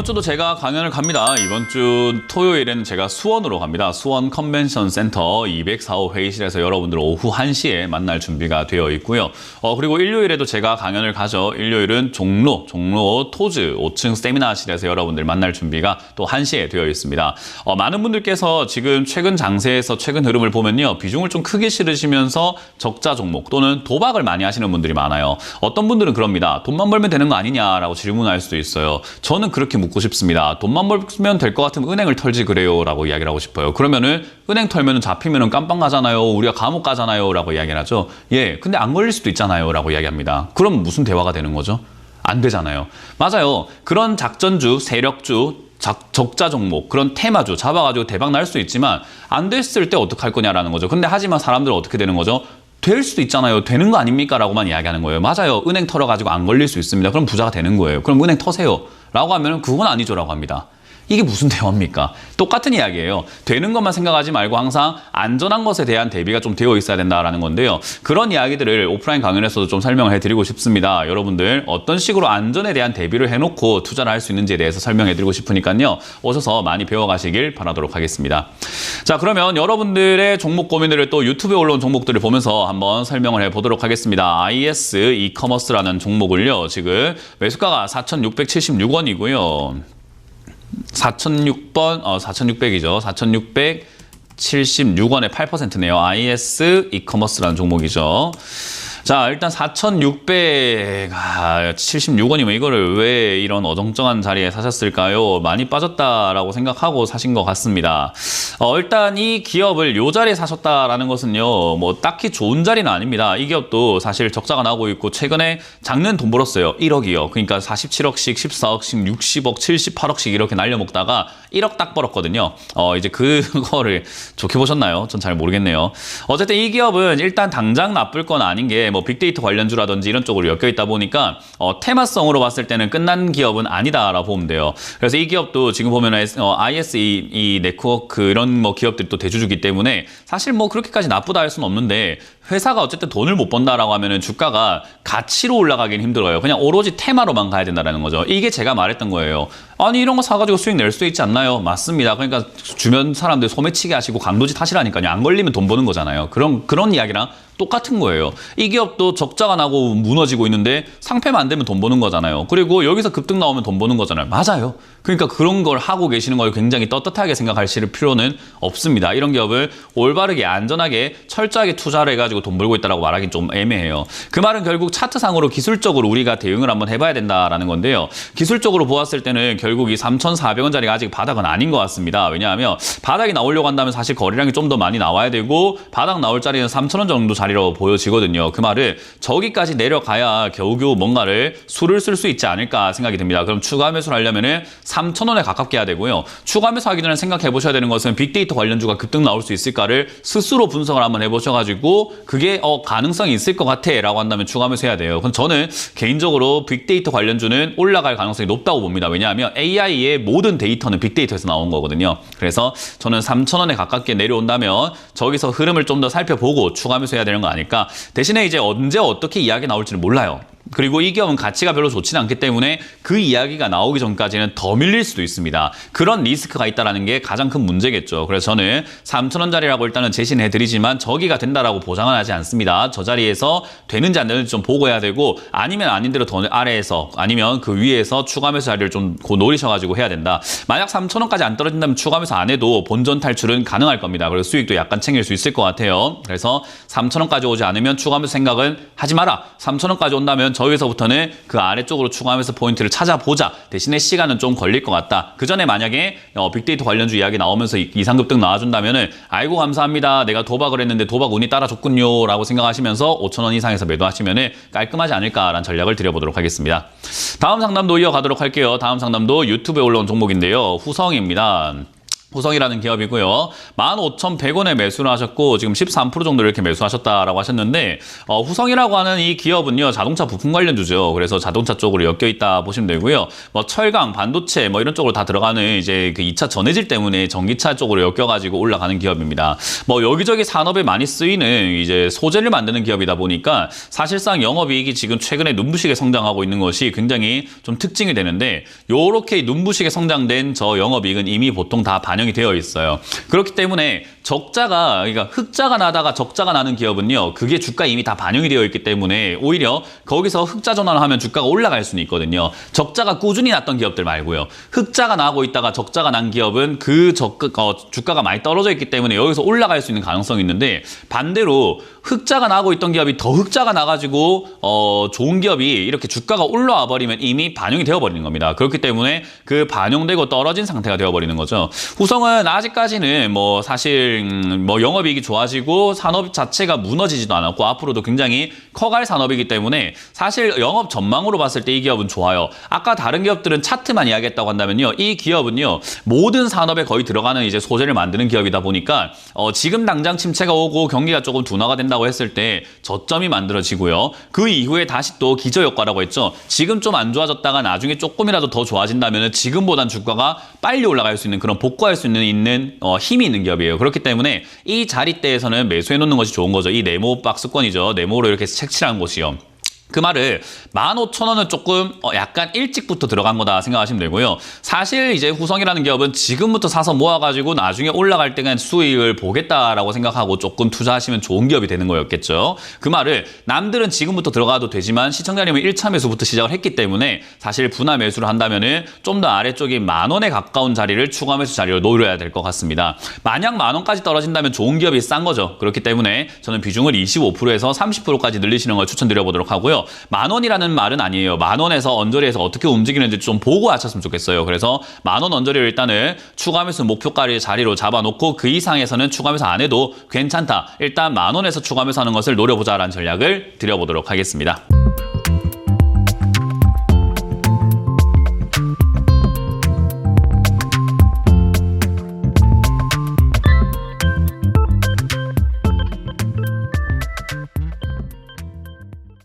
이번 주도 제가 강연을 갑니다. 이번 주 토요일에는 제가 수원으로 갑니다. 수원 컨벤션 센터 204호 회의실에서 여러분들 오후 1시에 만날 준비가 되어 있고요. 어, 그리고 일요일에도 제가 강연을 가죠. 일요일은 종로, 종로 토즈 5층 세미나실에서 여러분들 만날 준비가 또 1시에 되어 있습니다. 어, 많은 분들께서 지금 최근 장세에서 최근 흐름을 보면요. 비중을 좀 크게 실으시면서 적자 종목 또는 도박을 많이 하시는 분들이 많아요. 어떤 분들은 그럽니다. 돈만 벌면 되는 거 아니냐라고 질문할 수도 있어요. 저는 그렇게 묻고 싶습니다. 돈만 벌면 될 것 같으면 은행을 털지 그래요 라고 이야기를 하고 싶어요. 그러면은 은행 털면은 잡히면은 깜빵 가잖아요. 우리가 감옥 가잖아요. 라고 이야기를 하죠. 예, 근데 안 걸릴 수도 있잖아요. 라고 이야기합니다. 그럼 무슨 대화가 되는 거죠? 안 되잖아요. 맞아요. 그런 작전주, 세력주, 작- 적자 종목, 그런 테마주 잡아가지고 대박 날 수 있지만 안 됐을 때 어떡할 거냐라는 거죠. 근데 하지만 사람들은 어떻게 되는 거죠? 될 수도 있잖아요. 되는 거 아닙니까? 라고만 이야기하는 거예요. 맞아요. 은행 털어가지고 안 걸릴 수 있습니다. 그럼 부자가 되는 거예요. 그럼 은행 터세요. 라고 하면 그건 아니죠. 라고 합니다. 이게 무슨 대화입니까? 똑같은 이야기예요. 되는 것만 생각하지 말고 항상 안전한 것에 대한 대비가 좀 되어 있어야 된다라는 건데요. 그런 이야기들을 오프라인 강연에서도 좀 설명을 해드리고 싶습니다. 여러분들 어떤 식으로 안전에 대한 대비를 해놓고 투자를 할 수 있는지에 대해서 설명해 드리고 싶으니까요. 오셔서 많이 배워가시길 바라도록 하겠습니다. 자 그러면 여러분들의 종목 고민들을 또 유튜브에 올라온 종목들을 보면서 한번 설명을 해보도록 하겠습니다. IS 이커머스라는 종목을요. 지금 매수가가 4,676원이고요. 4006번, 어, 4600이죠. 4676원에 8%네요. IS 이커머스라는 종목이죠. 자, 일단 4,676원이면 이거를 왜 이런 어정쩡한 자리에 사셨을까요? 많이 빠졌다라고 생각하고 사신 것 같습니다. 어, 일단 이 기업을 요 자리에 사셨다라는 것은요, 뭐 딱히 좋은 자리는 아닙니다. 이 기업도 사실 적자가 나고 있고 최근에 작년 돈 벌었어요. 1억이요. 그러니까 47억씩, 14억씩, 60억, 78억씩 이렇게 날려먹다가 1억 딱 벌었거든요. 어, 이제 그거를 좋게 보셨나요? 전 잘 모르겠네요. 어쨌든 이 기업은 일단 당장 나쁠 건 아닌 게뭐 빅데이터 관련주라든지 이런 쪽으로 엮여 있다 보니까 어, 테마성으로 봤을 때는 끝난 기업은 아니다라고 보면 돼요. 그래서 이 기업도 지금 보면 어, IS 이, 이 네트워크 이런 뭐 기업들이 또 대주주기 때문에 사실 뭐 그렇게까지 나쁘다 할 수는 없는데 회사가 어쨌든 돈을 못 번다라고 하면은 주가가 가치로 올라가긴 힘들어요. 그냥 오로지 테마로만 가야 된다라는 거죠. 이게 제가 말했던 거예요. 아니 이런 거 사가지고 수익 낼 수도 있지 않나요? 맞습니다. 그러니까 주변 사람들 소매치기 하시고 강도짓 하시라니까요. 안 걸리면 돈 버는 거잖아요. 그런 그런 이야기랑 똑같은 거예요. 이 기업도 적자가 나고 무너지고 있는데 상패만 안 되면 돈 버는 거잖아요. 그리고 여기서 급등 나오면 돈 버는 거잖아요. 맞아요. 그러니까 그런 걸 하고 계시는 걸 굉장히 떳떳하게 생각하실 필요는 없습니다. 이런 기업을 올바르게 안전하게 철저하게 투자를 해가지고 돈 벌고 있다라고 말하기는 좀 애매해요. 그 말은 결국 차트상으로 기술적으로 우리가 대응을 한번 해봐야 된다라는 건데요. 기술적으로 보았을 때는 결국 이 3,400원짜리가 아직 바닥은 아닌 것 같습니다. 왜냐하면 바닥이 나오려고 한다면 사실 거래량이 좀 더 많이 나와야 되고 바닥 나올 자리는 3,000원 정도 자리로 보여지거든요. 그 말은 저기까지 내려가야 겨우겨우 뭔가를 수를 쓸 수 있지 않을까 생각이 듭니다. 그럼 추가 매수를 하려면은 3,000원에 가깝게 해야 되고요. 추가 매수하기 전에 생각해 보셔야 되는 것은 빅데이터 관련주가 급등 나올 수 있을까를 스스로 분석을 한번 해보셔가지고 그게 어 가능성이 있을 것 같아 라고 한다면 추가 매수해야 돼요. 그럼 저는 개인적으로 빅데이터 관련주는 올라갈 가능성이 높다고 봅니다. 왜냐하면 AI의 모든 데이터는 빅데이터에서 나온 거거든요. 그래서 저는 3,000원에 가깝게 내려온다면 저기서 흐름을 좀 더 살펴보고 추가 매수해야 되는 거 아닐까. 대신에 이제 언제 어떻게 이야기 나올지는 몰라요. 그리고 이 기업은 가치가 별로 좋지는 않기 때문에 그 이야기가 나오기 전까지는 더 밀릴 수도 있습니다. 그런 리스크가 있다는 게 가장 큰 문제겠죠. 그래서 저는 3천원짜리라고 일단은 제시는 해드리지만 저기가 된다라고 보장은 하지 않습니다. 저 자리에서 되는지 안 되는지 좀 보고 해야 되고 아니면 아닌 대로 더 아래에서 아니면 그 위에서 추가 매수 자리를 좀 노리셔가지고 해야 된다. 만약 3천원까지 안 떨어진다면 추가 매수 안 해도 본전 탈출은 가능할 겁니다. 그래서 수익도 약간 챙길 수 있을 것 같아요. 그래서 3천원까지 오지 않으면 추가 매수 생각은 하지 마라. 3천원까지 온다면 저기서부터는 그 아래쪽으로 추가하면서 포인트를 찾아보자. 대신에 시간은 좀 걸릴 것 같다. 그 전에 만약에 어, 빅데이터 관련주 이야기 나오면서 이- 이상급등 나와준다면 은 아이고 감사합니다. 내가 도박을 했는데 도박 운이 따라줬군요 라고 생각하시면서 5천 원 이상에서 매도하시면 은 깔끔하지 않을까라는 전략을 드려보도록 하겠습니다. 다음 상담도 이어가도록 할게요. 다음 상담도 유튜브에 올라온 종목인데요. 후성입니다. 후성이라는 기업이고요. 15,100원에 매수를 하셨고 지금 13% 정도 이렇게 매수하셨다라고 하셨는데 어, 후성이라고 하는 이 기업은요 자동차 부품 관련주죠. 그래서 자동차 쪽으로 엮여 있다 보시면 되고요. 뭐 철강, 반도체 뭐 이런 쪽으로 다 들어가는 이제 그 2차 전해질 때문에 전기차 쪽으로 엮여 가지고 올라가는 기업입니다. 뭐 여기저기 산업에 많이 쓰이는 이제 소재를 만드는 기업이다 보니까 사실상 영업 이익이 지금 최근에 눈부시게 성장하고 있는 것이 굉장히 좀 특징이 되는데 요렇게 눈부시게 성장된 저 영업 이익은 이미 보통 다 반 영이 되어 있어요. 그렇기 때문에 적자가 그러니까 흑자가 나다가 적자가 나는 기업은요. 그게 주가 이미 다 반영이 되어 있기 때문에 오히려 거기서 흑자 전환을 하면 주가가 올라갈 수는 있거든요. 적자가 꾸준히 났던 기업들 말고요. 흑자가 나고 있다가 적자가 난 기업은 그 적, 어, 주가가 많이 떨어져 있기 때문에 여기서 올라갈 수 있는 가능성이 있는데 반대로 흑자가 나고 있던 기업이 더 흑자가 나가지고 어, 좋은 기업이 이렇게 주가가 올라와 버리면 이미 반영이 되어 버리는 겁니다. 그렇기 때문에 그 반영되고 떨어진 상태가 되어 버리는 거죠. 후성은 아직까지는 뭐 사실 음, 뭐 영업이익이 좋아지고 산업 자체가 무너지지도 않았고 앞으로도 굉장히 커갈 산업이기 때문에 사실 영업 전망으로 봤을 때 이 기업은 좋아요. 아까 다른 기업들은 차트만 이야기했다고 한다면요. 이 기업은요. 모든 산업에 거의 들어가는 이제 소재를 만드는 기업이다 보니까 어, 지금 당장 침체가 오고 경기가 조금 둔화가 된다고 했을 때 저점이 만들어지고요. 그 이후에 다시 또 기저효과라고 했죠. 지금 좀 안 좋아졌다가 나중에 조금이라도 더 좋아진다면 지금보단 주가가 빨리 올라갈 수 있는 그런 복구할 수 있는, 있는 어, 힘이 있는 기업이에요. 그렇기 때문에 이 자리대에서는 매수해 놓는 것이 좋은 거죠. 이 네모 박스권이죠. 네모로 이렇게 색칠한 곳이요. 그 말을 15,000원은 조금 어, 약간 일찍부터 들어간 거다 생각하시면 되고요. 사실 이제 후성이라는 기업은 지금부터 사서 모아가지고 나중에 올라갈 때는 수익을 보겠다라고 생각하고 조금 투자하시면 좋은 기업이 되는 거였겠죠. 그 말을 남들은 지금부터 들어가도 되지만 시청자님은 1차 매수부터 시작을 했기 때문에 사실 분할 매수를 한다면 은 좀 더 아래쪽인 만 원에 가까운 자리를 추가 매수 자리로 노려야 될 것 같습니다. 만약 만 원까지 떨어진다면 좋은 기업이 싼 거죠. 그렇기 때문에 저는 비중을 25%에서 30%까지 늘리시는 걸 추천드려 보도록 하만 원이라는 말은 아니에요. 만 원에서 언저리에서 어떻게 움직이는지 좀 보고 하셨으면 좋겠어요. 그래서 만 원 언저리를 일단은 추가 매수 목표가를 자리로 잡아놓고 그 이상에서는 추가 매수 안 해도 괜찮다. 일단 만 원에서 추가 매수 하는 것을 노려보자라는 전략을 드려보도록 하겠습니다.